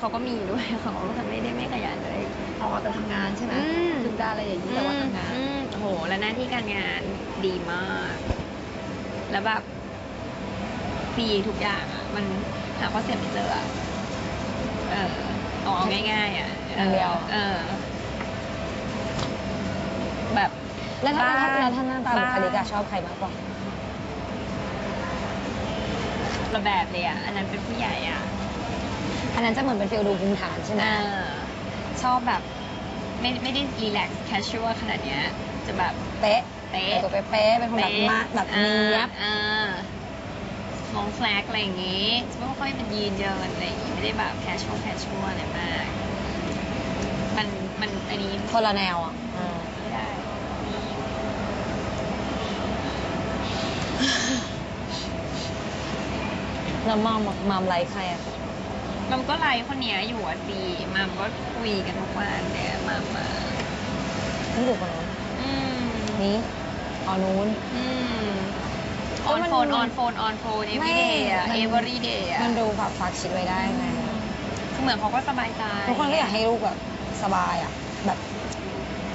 เขาก็มีด้วยเขาไม่ได้ไม่ขยันเลยออกแต่ทำงานใช่ไหมอืมถึงจะอะไรอย่างนี้แต่ว่าทำงานอืมโอ้โห แล้วหน้าที่การงานดีมาก แล้วแบบฟรีทุกอย่างอะ มันหาข้อเสียไม่เจออะเออเอาเอาง่ายๆอะอย่างเดียวเออ แบบแล้วถ้าบ้ถ้าถ้าหน้าตาบุคลิกอะบ้ชอบใครมากกว่าระแบบเลยอะ อันนั้นเป็นผู้ใหญ่อะ อันนั้นจะเหมือนเป็นฟิลดูภูมิฐานใช่ไหมเออชอบแบบไม่ไม่ได้รีแลกซ์แคชชวลขนาดเนี้ยจะแบบเป๊ะเป๊ะตัวเป๊ะๆเป็นคนแบบมาแบบเนี้ยบอ่ามองแฟลกอะไรอย่างงี้จะไม่ค่อยเป็นยีนเยินอะไรอย่างงี้ไม่ได้แบบแคชชวลแคชชวลอะไรมาก มันมันอันนี้คนละแนวอะอืมไม่ได้มีแล้วมอมอะมอมไลค์ใครอะ มัมก็ไลค์คนเนี้ยอยู่อะดีมัมก็คุยกันทุกวันเนี่ยมัมมานี่ดูคนนู้นอืมนี้อ๋อนู้น อืมเออออนมันโฟนออนโฟนออนโฟนเอ v วีเดย์อะมันเอเวอรี่เดย์อะมันดูแบบฝากชิดไว้ได้ไงคือเหมือนเขาก็สบายใจทุกคนก็อยากให้ลูกแบบสบายอะ แบบ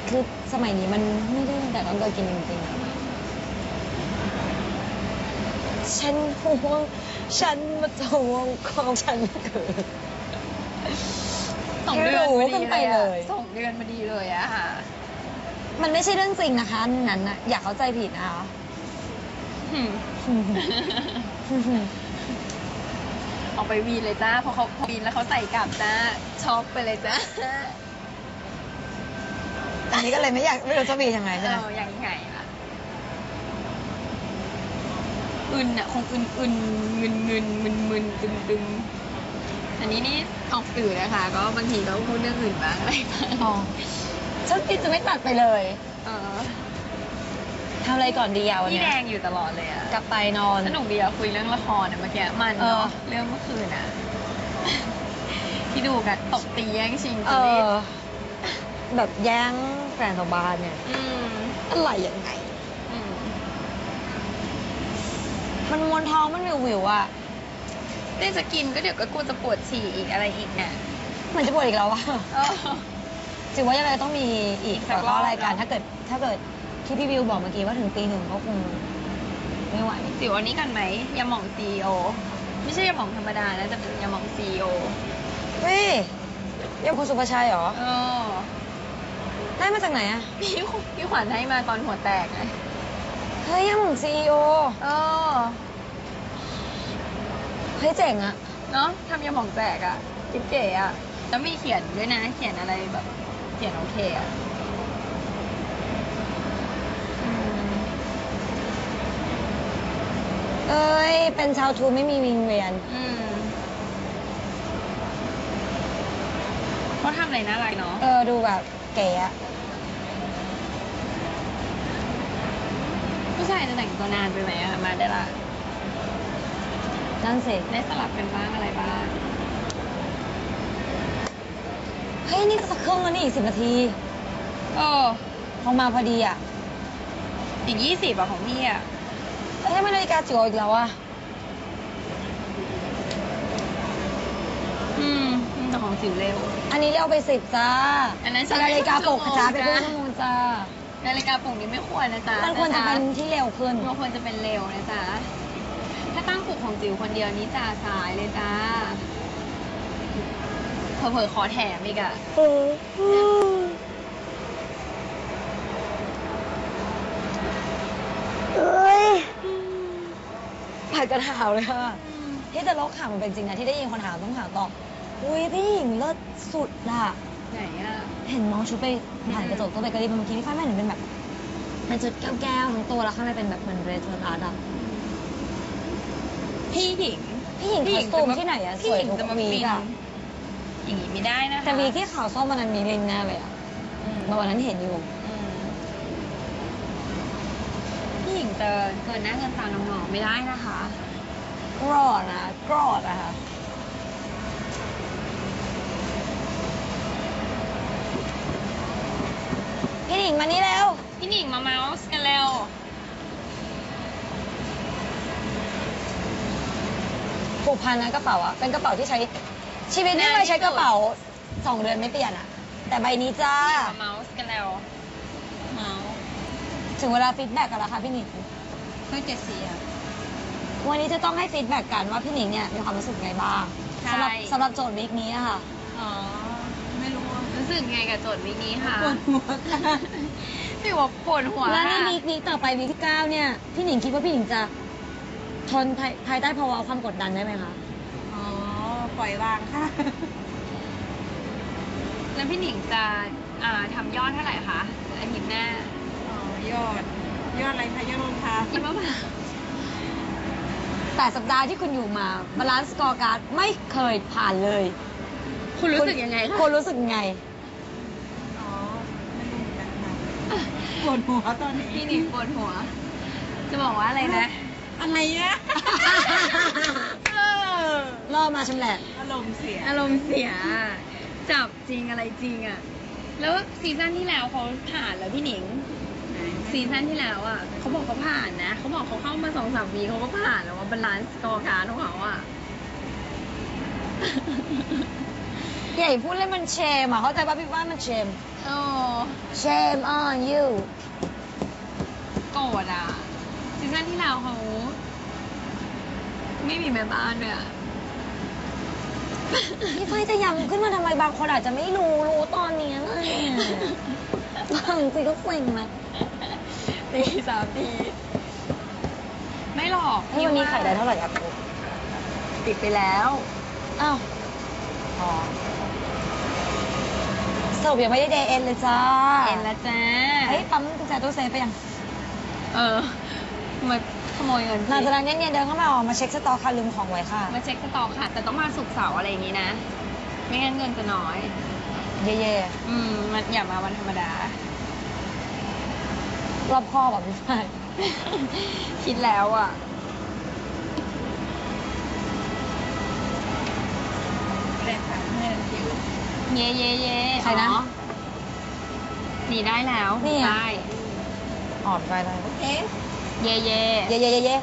คือสมัยนี้มันไม่ได้แต่ต้องเกิดกินจริงๆอะ ฉันห่วง ฉันมาทวงของฉันเกิดสองเดือนรู้มากัดีนไปเลยเลยอะสองเดือนมาดีเลยอะค่ะ มันไม่ใช่เรื่องจริงนะคะอันนั้นนะอย่าเข้าใจผิดนะคะออกไปวีนเลยจ้าพอเขาพอวีนแล้วเขาใส่กลับจ้าช็อกไปเลยจ้าอันนี้ก็เลยไม่อยากไม่รู้จะมียังไงเอใช่ไหมอยังไงล่ะ อึนอะคงอึนอึนเงินเงินมึนมึนตึงตึงอันนี้นี่ออกสื่อนะคะ ก็บางทีก็พูดเรื่องอื่นบ้างอะไรบ้างอ๋อฉันติดจะไม่ตัดไปเลยเออทำอะไรก่อนดีอะวันพี่เนี้แดยงอยู่ตลอดเลยอะกลับไปนอน สนุกดีอะคุยเรื่องละครอะเมื่อกี้มันเออ เนาะเรื่องเมื่อคืนอะที่ดูกันตบตีแย่งชิงเอชีวิตอแบบแย่งแฟนของบ้านเนี่ยอืมอะไรยังไง อืม มันมวนท้องมันวิววิวๆอะเต้จะกินก็เดี๋ยวก็กลัวจะปวดฉี่อีกอะไรอีกเนี่ยเหมือนจะปวดอีกแล้วอะเออจิ๋วว่ายังไงต้องมีอีอีกกสักแล้วก็รอบรายการเนอะถ้าเกิดถ้าเกิดที่พี่วิวบอกเมื่อกี้ว่าถึงตีหนึ่งก็คงไม่ไหว สิวอันนี้กันไหมยาหม่องซีโอไม่ใช่ยาหม่องธรรมดานะแต่เป็นยาหม่องซีโอเฮ้ยยังคุณสุภาชัยเหรอ เออได้มาจากไหนอะพี่พี่ขวัญให้มาตอนหัวแตกไง เฮ้ยยังหมุนซีอีโอเออเฮ้ยเจ๋งอะเนาะทำยาหม่องแตกอะคิดเก๋อะแล้วมีเขียนด้วยนะ เขียนอะไรแบบ เขียนโอเคอะอืมเอ้ย เป็นชาวทูไม่มีวิงเวียนอืมเขาทำอะไรน่ารักเนาะ เออ ดูแบบเก๋อะ ผู้ชายจะแต่งตัวนานไปไหมอะมาได้ละนั่นสิได้สลับกันบ้างอะไรบ้าง เฮ้ย นี่จะครึ่งแล้วนี่อีกสิบนาทีเออพอมาพอดีอะอีกยี่สิบอะของพี่อะเอ้ยทำไมนาฬิกาจิ๋วอีกแล้วอะอืมแต่ของสิวเร็ว อันนี้เรียกไปสิบจ้าอันนั้นใช้นาฬิกาปลุกชั่วโมงจ้าไปครึ่งจ้าชั่วโมงจ้า นาฬิกาปลุกนี้ไม่ควรนะจ๊ะมันควรจะเป็นที่เร็วขึ้นมันควรจะเป็นเร็วนะจ๊ะ ถ้าตั้งปลุกของจิ๋วคนเดียวนี้จ่าสายเลยจ้าเผลอๆขอแถมอีกอะเอ้ยผัดกระถาวเลยค่ะที่จะลกข่าวมันเป็นจริงนะที่ได้ยินคนถามต้องถามต่ออุ้ยพี่หญิงเลิศสุดอะไหนอะ เห็นน้องชุดไปผ่านกระจกตัวไปกระดิบเมื่อกี้พี่ฝ้ายไม่เห็นเป็นแบบเป็นชุดแก้วๆทั้งตัวแล้วข้างในเป็นแบบเหมือนเรทอาร์ตอะพี่หญิงพี่หญิงคอสตูมที่ไหนอะพี่สวยหญิงทุกจะมาวีฟิคนอะอย่างนี้ไม่ได้นะคะแต่วีที่ขาวส้มมันนั้นมีลินแน่เลยอะอืมเมื่อวันนั้นเห็นอยู่ อืมพี่หญิงจะเกินหน้าเกินตาน้องๆไม่ได้นะคะ กรอดนะกรอดอะค่ะ หญิงมานี่แล้ว พี่หนิงมาเมาส์กันแล้ว ผูกพันนะกระเป๋าอะเป็นกระเป๋าที่ใช้ ชีวิตไม่เคยใช้กระเป๋าสองเดือนไม่เปลี่ยนอะแต่ใบนี้จ้ามาเมาส์กันแล้วเมาส์ถึงเวลาฟีดแบ็กกันแล้วค่ะพี่หนิงเครื่องเจ็ดสีอะวันนี้จะต้องให้ฟีดแบ็กกันว่าพี่หนิงเนี่ยมีความรู้สึกไงบ้างสำหรับสำหรับโจทย์วีคนี้อะค่ะ อ๋อไม่ รู้อะรู้สึกไงกับโจทย์วิกนี้คะปวดหัวค่ะพี่ว่าปวดหัวแล้วในค่ะวีควีคต่อไปวีคที่เก้าเนี่ยพี่หนิงคิดว่าพี่หนิงจะทนภายภายใต้ภาวะความกดดันได้ไหมคะอ๋อปล่อยวางค่ะ แล้วพี่หนิงจะอ่าทำยอดเท่าไหร่คะอาทิตย์หน้าอ๋อยอด ยอดอะไรคะยอดรองเท้าคิดว่าแบบแต่สัปดาห์ที่คุณอยู่มาบาลานซ์สกอร์การ์ดไม่เคยผ่านเลย คุณรู้สึกยังไงคะคุณรู้สึกยังไง อ๋อ ไม่รู้เหมือนกันค่ะ ปวดหัวตอนนี้พี่หนิงปวดหัว จะบอกว่าอะไรนะ อะไรนะเออล่อมาชำแหละอารมณ์เสีย อารมณ์เสีย จับจริงอะไรจริงอะแล้วซีซั่นที่แล้วเขาผ่านแล้วพี่หนิง ซีซั่นที่แล้วอะเขาบอกเขาผ่านนะเขาบอกเขาเข้ามาสองสามปีเขาก็ผ่านแล้วว่าบาลานซ์สกอร์การ์ดของเขาอะใหญ่พูดเล่นมันเชมอะเข้าใจป่ะพี่ว่ามันเชม โอ้ shame on you โกรธอะซีซั่นที่แล้วเขาไม่มีแม่บ้านด้วยอะพี่ไฟจะย้ำขึ้นมาทำไมบางคนอาจจะไม่รู้รู้ตอนนี้นะบางทีก็เซ็งนะตีสามทีไม่หรอกนี่วันนี้ขายได้เท่าไหร่ครับปิดไปแล้ว อ้าว อ๋อ สรุปยังไม่ได้เดย์เอ็นเลยจ้าเอ็นละจ้าเฮ้ยปั๊มกุญแจตู้เซฟไปยังเออมาขโมยเงินหลังจากนั้นเนี่ยเดินเข้ามาออกมาเช็คสต็อกค่ะลืมของไว้ค่ะ มาเช็คสต็อกค่ะ แต่ต้องมาสุกร์เสาร์อะไรอย่างนี้นะ ไม่งั้นเงินจะน้อย เย่อืมมันอย่ามาวันธรรมดารอบคอบแบบพี่ไฟคิดแล้วอะ เลยค่ะเมื่อผิว เย่เย่เย่ใครนะ อ๋อหนีได้แล้วนี่อะได้อ่อนไปเลยเอ๊ะเย่เย่เย่เย่เย่เย่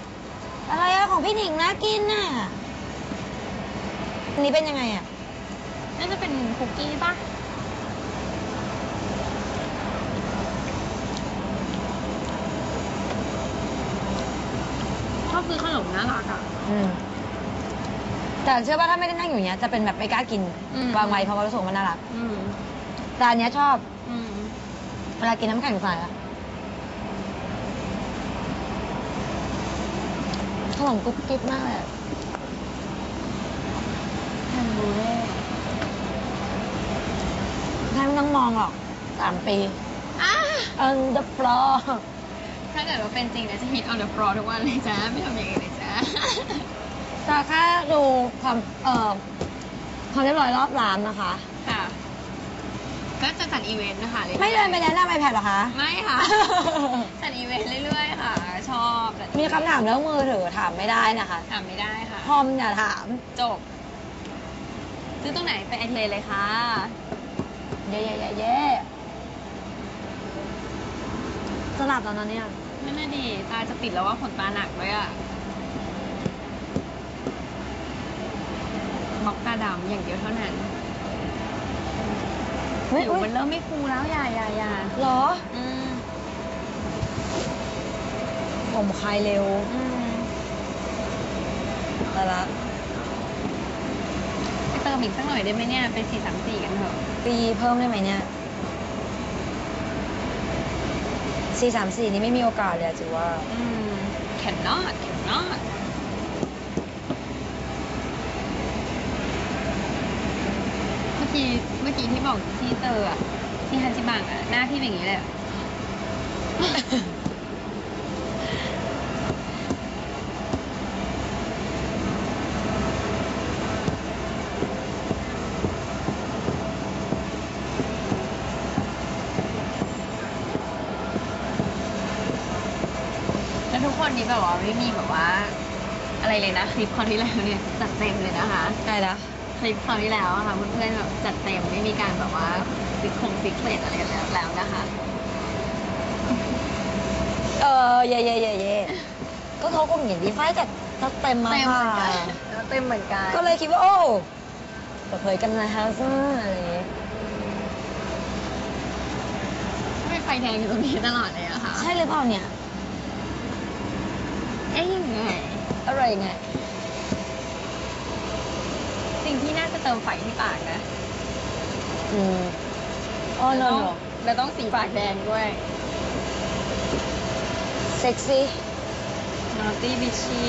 อะไรอะของพี่หนิงน่ากินน่ะอันนี้เป็นยังไงอะน่าจะเป็นคุกกี้ป่ะชอบซื้อขนมน่ารักอะอืม แต่เชื่อว่าถ้าไม่ได้นั่งอยู่อย่างเนี้ยจะเป็นแบบไม่กล้ากินอืม วางไว้เพราะว่ารู้สึกว่ามันน่ารักอืมแต่อันเนี้ยชอบอืมเวลากินน้ำแข็งใสอะขนมกรุบกริบมากเลยอะแฮมบูเร่แค่ไม่ต้องมองหรอกสามปีอะ on the floor ถ้าเกิดว่าเป็นจริงเนี่ยจะ hit on the floor ทุกวันเลยจ้าไม่ทำอย่างอื่นเลยจ้า จะแค่ดูความเอ่อความเรียบร้อยรอบร้านนะคะ ค่ะก็จะจัดอีเวนต์นะคะรื่อยๆไม่เดินไปแนะนำไอแพดหรอคะ ไม่ค่ะ จัดอีเวนต์เรื่อยๆ ค่ะ ชอบจัดมีคำถามเรื่องมือถือถามไม่ได้นะคะถามไม่ได้ค่ะคอมอย่าถาม จบ ซื้อตรงไหนไปแอดเลยเลยค่ะ เย่เย่เย่เย่สลับแล้วนะเนี่ย นั่นน่ะดีตาจะปิดแล้วว่าขนตาหนักด้วยอะบล็ อกตาดำอย่างเดียวเท่านั้นเฮ้ยผิวอุ๊ยมันเริ่มไม่ฟูแล้วอย่าอย่าอย่าเหรออืมผมคลายเร็วอืมแต่ละไปเติมอีกสักหน่อยได้ไหมเนี่ย เป็นสี่สามสี่กันเถอะปีเพิ่มได้ไหมเนี่ยสี่สามสี่นี่ไม่มีโอกาสเลยอะจิว่า อืม cannot cannot เมื่อกี้เมื่อกี้ที่ บอกที่เจออะที่ฮันจิบังอะหน้าพี่เป็นอย่างนี้เลยอะแล้วทุกคนนี้แบบว่าไม่มีแบบว่า อะไรเลยนะ คลิปคราวที่แล้วเนี่ยจัดเต็มเลยนะคะใช่ละ คลิปคราวที่แล้วอะค่ะเพื่อนๆแบบจัดเต็มไม่มีการแบบว่าซิกคงซิกเลตอะไรแล้วแล้วนะคะเออเย่เย่เย่เย่ก็เขาคงเห็นดีไฟจัดจัดเต็มมาเต็มเหมือนค่ะกันเต็มเหมือนกันก็เลยคิดว่าโอ้เปิดเผยกันนะคะซึ่งอะไรอย่างเงี้ยไม่ไฟแดงอยู่ตรงนี้ตลอดเลยอะค่ะใช่หรือเปล่าเนี่ย เอ๊ยยังไงอะไรไง สิ่งที่น่าจะเติมไฟที่ปากนะ อืมอ๋อแล้ว no ต้อง no แล้วต้องสีปากแดงด้วย เซ็กซี่ Naughty Bitchy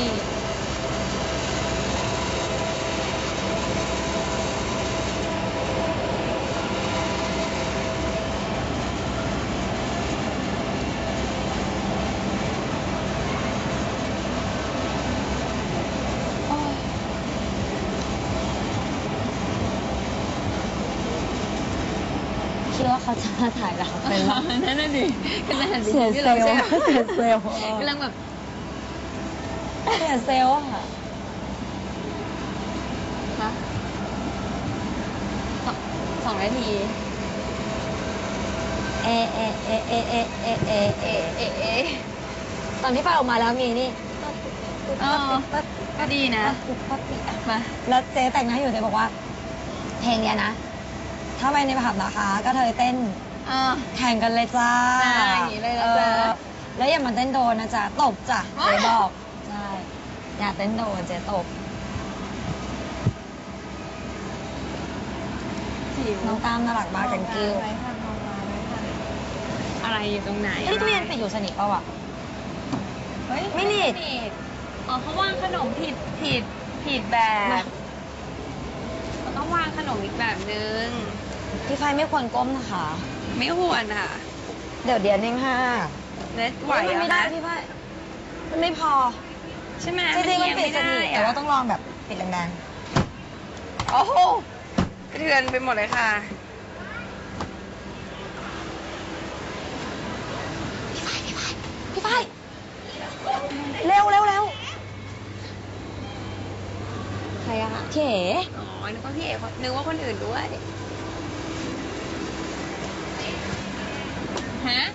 คิดว่า เขาจะมาถ่ายเราเป็นปะนั่นน่ะดิกำลังหันไปเสียที่เซลล์ใช่ไหมเสียเซลล์กำลังแบบเสียเซลล์อะค่ะฮะสองสองนาทีเอเอเอเอเอเอเอเอเอ๊ะเอ๊ะตอนที่ไปออกมาแล้วมีนี่เออก็ดีนะมา แล้วเจ๊แต่งหน้าอยู่เจ๊บอกว่า เพลงเนี้ยนะ ถ้าไปในผับนะคะก็เธอเต้นอ่า แข่งกันเลยจ้าใช่อย่างนี้เลยนะจ๊ะออแล้วอย่ามาเต้นโดนนะจ๊ะตบจ้ะว้ายเจ๊บอกใช่อย่าเต้นโดนเจ๊ตบจิ๋วน้องตามน่ารักมากกันกิ้วไว้ทันมองมาไว้ทันอะไรอยู่ตรงไหนเอ้ยตู้เย็นปิดอยู่สนิทเปล่าวะ เฮ้ยไม่หนีบ อ๋อเขาวางขนมผิดผิดผิดแบมาบเขาต้องวางขนมอีกแบบนึง พี่ไฟไม่ควรก้มนะคะ ไม่ควรอะเดี๋ยวเดียวเองค่ะเน็ตไหวมันอะไม่ได้คะพี่ไฟมันไม่พอใช่ไหมจริงๆมันปิดสนิทเอียงไม่ไแต่ว่าต้องลองแบบปิดแรงโอ้โหกระเทือนไปหมดเลยค่ะๆพี่ไฟเร็วเร็วเร็วใครอะคะเก๋อ๋อนึกว่าพี่เอกนึกว่าคนอื่นด้วย হ্যাঁ